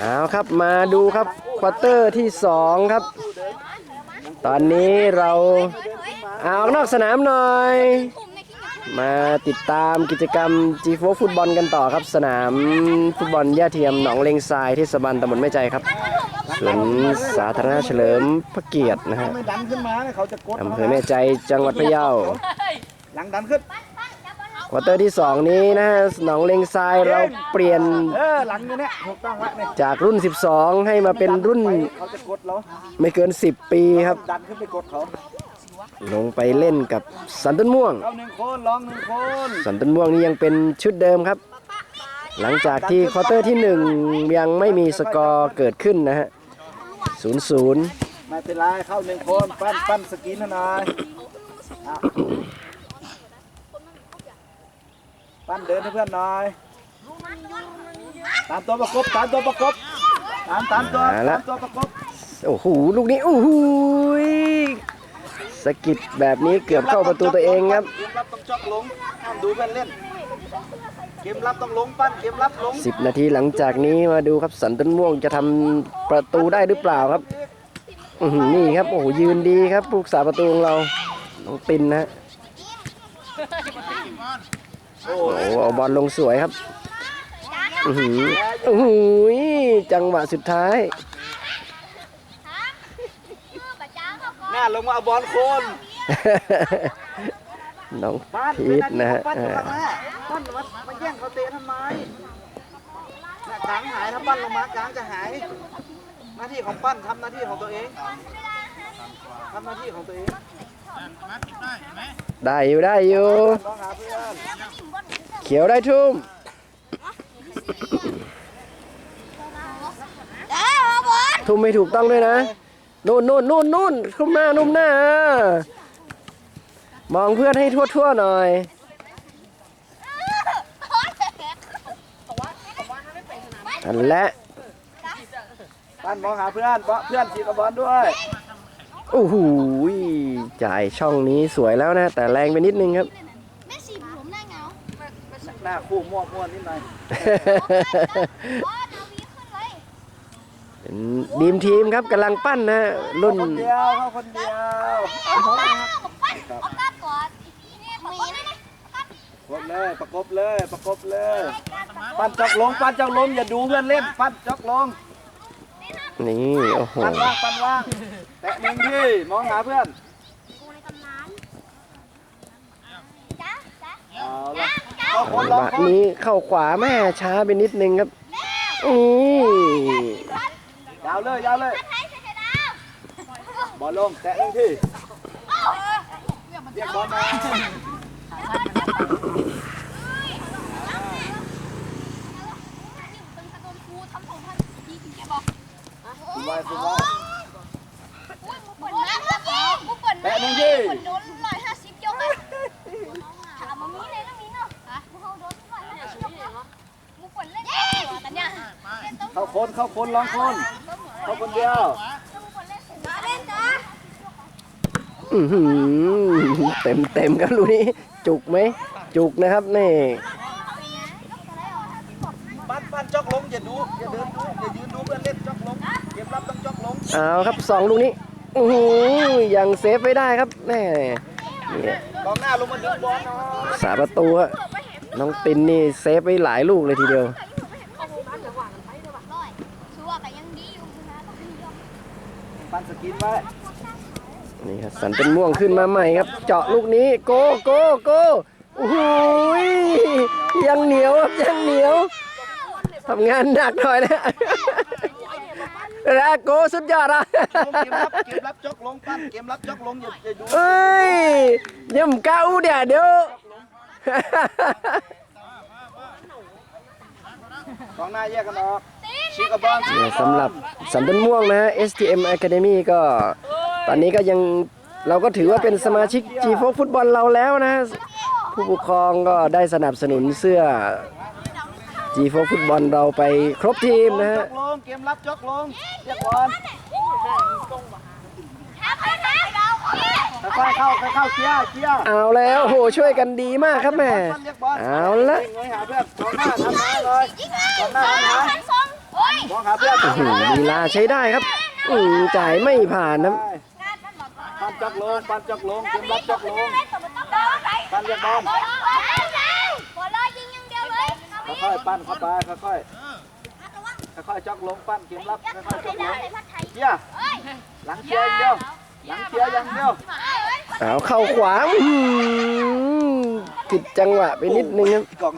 เอาครับมาดูครับควอเตอร์ที่สองครับ ตอนนี้เราเอาออกนอกสนามหน่อย มาติดตามกิจกรรม G โฟฟุตบอลกันต่อครับ สนามฟุตบอลย่าเทียมหนองเลงทรายเทศบาลตำบลแม่ใจครับสวนสาธารณะเฉลิมพระเกียรตินะฮะไม่ดันขึ้นมาเนี่ยเขาจะกดอำเภอแม่ใจจังหวัดพะเยาหลังดันขึ้น ควอเตอร์ที่ 2 นี้นะฮะหนองเลงทรายเราเปลี่ยนเออหลังอยู่เนี่ยถูกต้องละเนี่ยจากรุ่น 12 ให้มาเป็นรุ่นเขาจะกดเราไม่เกิน 10 ปีครับ ดันขึ้นไปกดเขาลงไปเล่นกับสันต้นม่วง เอาหนึ่งคนลองหนึ่งคนสันต้นม่วงนี่ยังเป็นชุดเดิมครับ หลังจากที่ควอเตอร์ที่ 1 ยังไม่มีสกอร์เกิดขึ้นนะฮะ0 0ไม่เป็นไรเข้าหนึ่งคนปั้นปั้นสกินหน่อยอะ ปั้นเดินให้เพื่อนหน่อย ตามตัวประกบ ตามตัวประกบ ตามตามตัวตามตัวประกบโอ้โหลูกนี้โอ้โหยสะกิดแบบนี้เกือบเข้าประตูตัวเองครับ เกมรับต้องจอกลงห้ามดูเพื่อนเล่น เกมรับต้องลงปั้น เกมรับลง10 นาทีหลังจากนี้มาดูครับสันต้นม่วงจะทำประตูได้หรือเปล่าครับอื้อหือนี่ครับโอ้โหยืนดีครับผู้รักษาประตูของเราน้องปินนะฮะ โอ้โอ้โหเอาบอลลงสวยครับอือหือโอ้โหจังหวะสุดท้าย หน้าลงมาเอาบอลโคนน้องบ้านพีทนะฮะปั้นอ่ามาปั้นมามาแย่งเขาเตะทำไมน่ะกลางหายถ้าปั้นลงมากลางจะหาย หน้าที่ของปั้นทำหน้าที่ของตัวเองทำหน้าที่ของตัวเอง ได้อยู่ได้อยู่ลองหาเพื่อนเขียวได้ทุ่มทุ่มไม่ถูกต้องด้วยนะนู่นนู่นนู่นนู่นทุ่มหน้านุ่มหน้ามองเพื่อนให้ทั่วทั่วๆหน่อยอันและปั้นมองหาเพื่อนเพราะเพื่อนฉีกกับบอลด้วยโอ้โห จ่ายช่องนี้สวยแล้วนะ แต่แรงไปนิดนึงครับ แม่สีผมหน้าเงาหน้าคู่มั่วมั่วนิดหน่อยอ๋อนาวีขึ้นเลยเป็นดีมทีมครับกำลังปั้นนะรุ่นคนเดียวเข้าคนเดียวเอาตาเอาปั้นเอาตาก่อนนี่มีนะนี่กดเลยประกบเลยประกบเลย ปั้นจอกลงปั้นจอกลงอย่าดูเพื่อนเล่นปั้นจอกลงนี่โอ้โหปั้นว่างปั้นว่างแตะหนึ่งที่มองหาเพื่อน กูในตำนานจ้า จ้าเอาละเข้าคนจังลหองวะคนนี้เข้าขวาแม่ช้าไปนิดนึงครับนี่ยาวเลยยาวเลยไทยเสดาวบอลลงแตะหนึ่งที่เรียกบอลมาคุณไว้คุณไว้แปะหนึ่งที่ คนเข้าคนลองคนเข้าคนเดียวเล่นจ้าอื้อหือเต็มเต็มครับลูกนี้ จุกไหม จุกนะครับนี่ปั้นปั้นจอกลงอย่าดูอย่าเดินดูอย่ายืนดูเพื่อนเล่นจอกลงเกมรับต้องจอกลงเอาครับสองลูกนี้โอ้โหยังเซฟไม่ได้ครับแม่นี่กองหน้าลงมาดึงบอลหน่อยสาประตูอะน้องปินนี่เซฟไปหลายลูกเลยทีเดียว ชัวร์ก็ยังดีอยู่นะต้องยอม ปั้นสกินไว้นี่ครับสันเป็นม่วงขึ้นมาใหม่ครับ เจาะลูกนี้โกโกโกโอ้โหยยังเหนียวครับยังเหนียวทำงานหนักหน่อยนะ แล้วโกสุดยอดอะลงเกมรับเกมรับจอกลงปั้นเกมรับจอกลงอย่าอย่าดูเอ้ยย่ำเก้าเดี๋ยวเดี๋ยวกองหน้าแยกกันออก ชิกกับบอลเนี่ยสำหรับสันต้นม่วงนะฮะ STM Academy ก็ ตอนนี้ก็ยังเราก็ถือว่าเป็นสมาชิก G โฟฟุตบอลเราแล้วนะฮะผู้ปกครองก็ได้สนับสนุนเสื้อ G โฟฟุตบอลเราไปครบทีมนะจฮะอกลงเกมรับจอกลงเรียกบอลค่อยๆเข้าค่อยๆเข้าเคลียร์เคลียร์เอาแล้วโหช่วยกันดีมากครับแม่เรียกบอลเอาละเงยหาเพื่อนกองหน้าทำงานเลยกองหน้าทำงานพั นสองโอ้ยมองหาเพื่อนอื้อหือลีลาใช้ได้ครับอืมจ่ายไม่ผ่านครับปันจอกลงปันจอกลงเกมรับจอกลงปันเรียกบอลบอลลอยยิงอย่างเดียวเลยค่อยๆปั้นเข้าไปค่อยๆค่อยๆจอกลงปั้นเกมรับค่อยๆจอกลงเชียร์หลังเชียร์อย่างเดียวหลังเชียร์อย่างเดียวเอาเข้าขวาอื้อหือผิดจังหวะไปนิดนึงครับ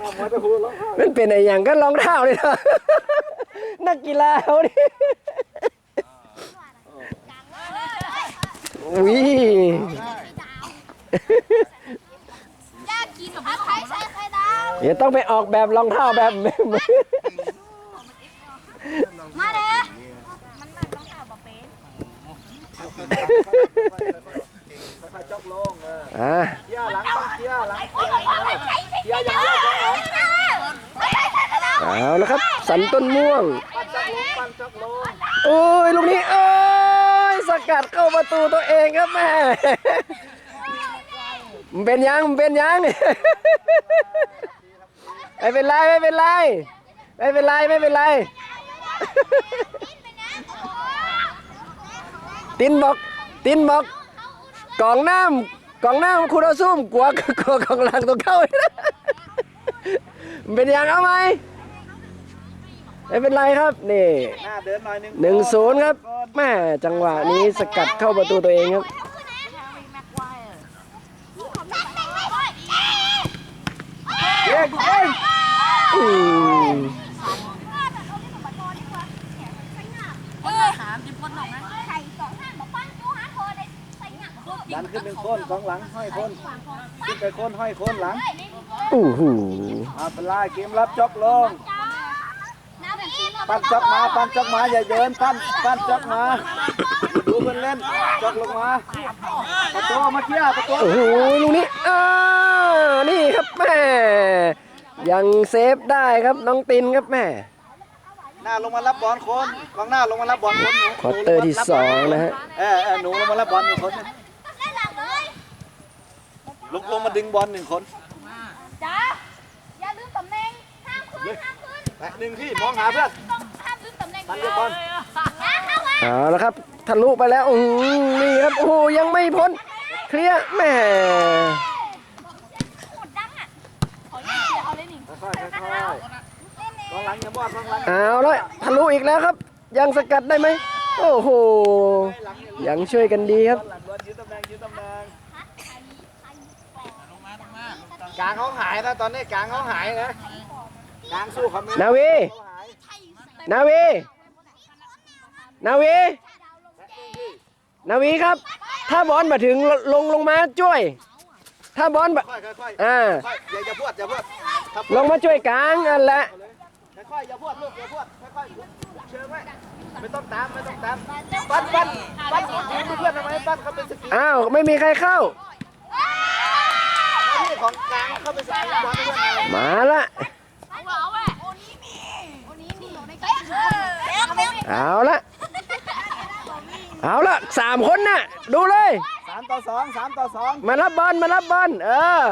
กล่องหน้าหัวตะพูแล้วมันเป็นอะไรอย่างก็รองเท้าเลยนะนักกีฬาเขาดิอุ้ยยากกินกับใครใส่ไข่ดาวเดี๋ยวต้องไปออกแบบรองเท้าแบบมาเลยค่อยๆจอกลงเออ อ่า เชียร์หลังต้องเชียร์หลังเชียร์เชียร์อย่างเดียวจอกหลัง เอาละครับ สันต้นม่วงปั้นจอกลงปั้นจอกลงโอ้ยลูกนี้เอ้ยสกัดเข้าประตูตัวเองครับแม่มันเป็นยังมันเป็นยังไม่เป็นไรไม่เป็นไรไม่เป็นไรไม่เป็นไร ตินบอกตินบอกกล่องน้ำกล่องน้ำคุณเอาซุ่มกลัวกลัวกล่องหลังตัวเข้ามันเป็นยังเอาไหม ไม่เป็นไรครับนี่หน้าเดินหน่อยหนึงหนึ่งศูนย์ครับแม่จังหวะนี้สกัดเข้าประตูตัวเองครับเก่งเก่งอืมดันขึ้นหนึ่งคนสองหลังห้อยคนขึ้นไปคนห้อยคนหลังอู้หูอาเป็นไล่เกมรับจอกลง ปั้นจอกมาปั้นจอกมาอย่าเดินปั้นปั้นจอกมาดูเพื่อนเล่นจอกลงมาประตูมาเคลียร์ประตูโอ้โหลูกนี้อ้าวนี่ครับแม่ยังเซฟได้ครับน้องตินครับแม่หน้าลงมารับบอลคนกองหน้าลงมารับบอลคนหนูควอเตอร์ที่สองนะฮะเออเออหนูลงมารับบอลหนึ่งคนนะลงลงมาดึงบอลหนึ่งคนจ้าอย่าลืมตำแหน่งห้ามขึ้นห้ามขึ้นแตะหนึ่งที่มองหาเพื่อน ต้องห้ามลืมตำแหน่งปันเรียกบอลอย่าเข้ามาเอาละครับทะลุไปแล้วอือนี่ครับโอ้โหยังไม่พ้นเคลียร์แม่กดดังอะขอเล่นเสียเอาเลยนี่ค่อยๆค่อยๆกองหลังอย่าบอดกองหลังเอาละทะลุอีกแล้วครับ ยังสกัดได้ไหมโอ้โหยังช่วยกันดีครับหลังบอลยืนตำแหน่งยืนตำแหน่งกลางเขาหายนะตอนนี้กลางเขาหายนะกลางสู้เขาไม่ได้นาวีเขาหายนาวี นาวี นาวีครับ ถ้าบอลมาถึงลงลงมาช่วย ถ้าบอลมาค่อยๆค่อยๆอ่าค่อยอย่าอย่าพวดอย่าพวดครับลงมาช่วยกลางนั่นแหละค่อยๆอย่าพวดลูกอย่าพวดค่อยๆเชิญไว้ไม่ต้องตามไม่ต้องตามปั้นปั้นปั้นยืนเพื่อนทำไมปั้นเขาเป็นสกีอ้าวไม่มีใครเข้าหน้าที่ของกลางเขาเป็นสกีบอลเพื่อนเรามาละเอาแหวะโอนี้มีโอนี้มีในกลางเอ๊ะ เอ๊ะเอาละเอาละสามคนน่ะ ดูเลย สามต่อสองสามต่อสองมารับบอลมารับบอลเออ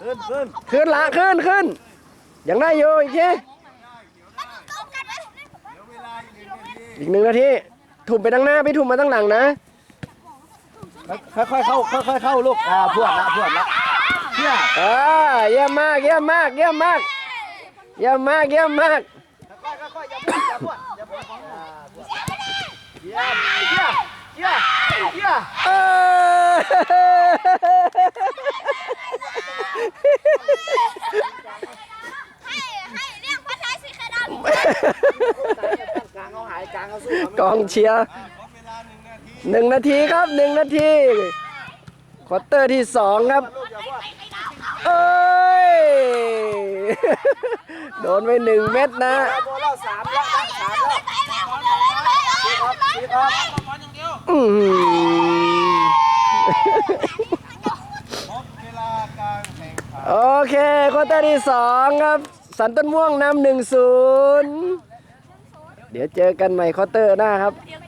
ขึ้นขึ้นขึ้นละขึ้นขึ้นยังได้อยู่อีกทีอีกหนึ่งนาทีถุ่มไปทางหน้าพี่ถุ่มมาทางหลังนะค่อยๆเข้าค่อยๆเข้าลูกอ่าพวดละพวดละเชี่ยเออเยี่ยมมากเยี่ยมมากเยี่ยมมากเยี่ยมมากเยี่ยมมากค่อยๆค่อยๆอย่าพวดอย่าพวดอย่าพวดอ่าพวดเยี่ยมเยี่ยม เยี่ยมเยี่ยมเออให้ให้เรียกพันท้ายสีไข่ดาวกลางเขาหายกลางเขาสู้เขาไม่กองเชียร์หนึ่งนาทีครับหนึ่งนาทีควอเตอร์ที่สองครับ เอ้ย โดนไปหนึ่งเม็ดนะเอาโบอลแล้วสามแล้วสามแล้วตี อืมโอเคควอเตอร์ที่สองครับ สันต้นม่วงนำหนึ่งศูนย์เดี๋ยวเจอกันใหม่ควอเตอร์หน้าครับเดี๋ยว